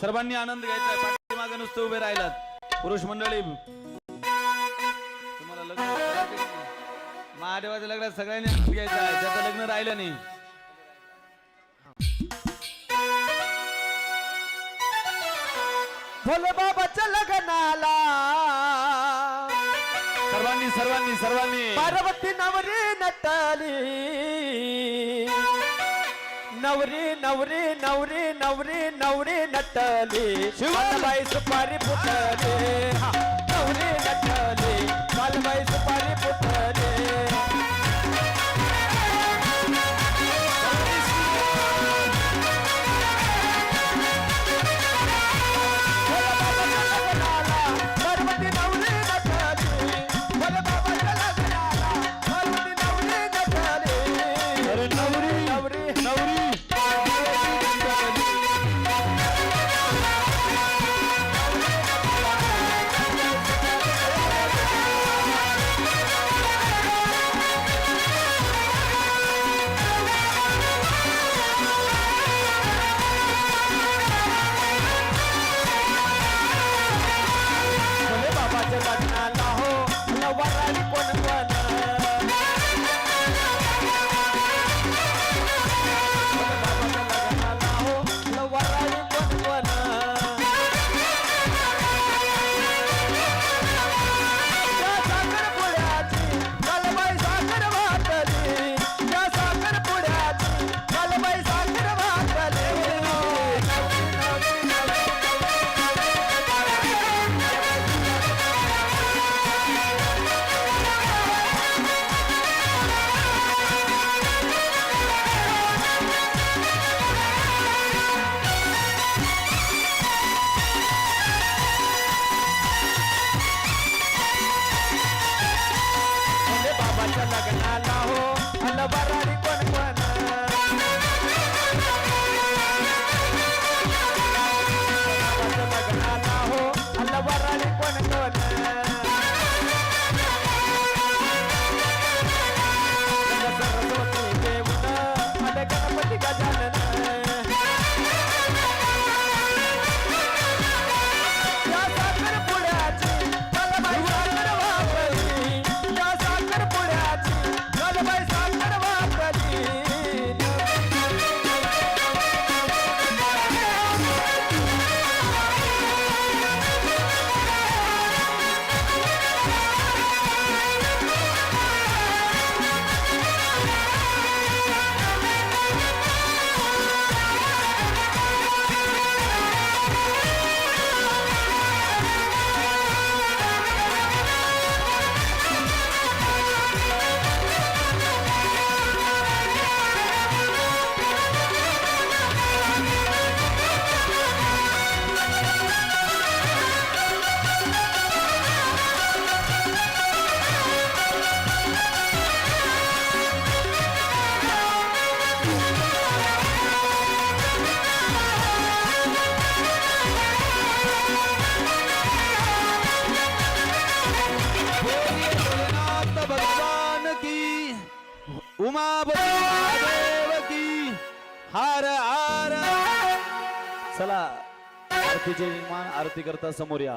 सर्वांनी आनंद घ्यायचा आहे. पाठीमागे नुसतं उभे राहिलात. पुरुष मंडळी तुम्हाला लग्न? महादेवाच्या लग्नात सगळ्यांनी आनंद घ्यायचा आहे. ज्याचं लग्न राहिलं नाही. भोले बाबाच्या लग्नाला. सर्वांनी सर्वांनी सर्वांनी. पार्वती नवरी नटली. नवरी नवरी नवरी नवरी नवरी नटली. बाई सुपारी फुटली. लग्नाला हो अलबरारी कोण कोण लग्नाला हो अलबरारी कोण कोण उमापती महादेव हार हार. चला आरतीचे निर्माण आरती करता समोर या.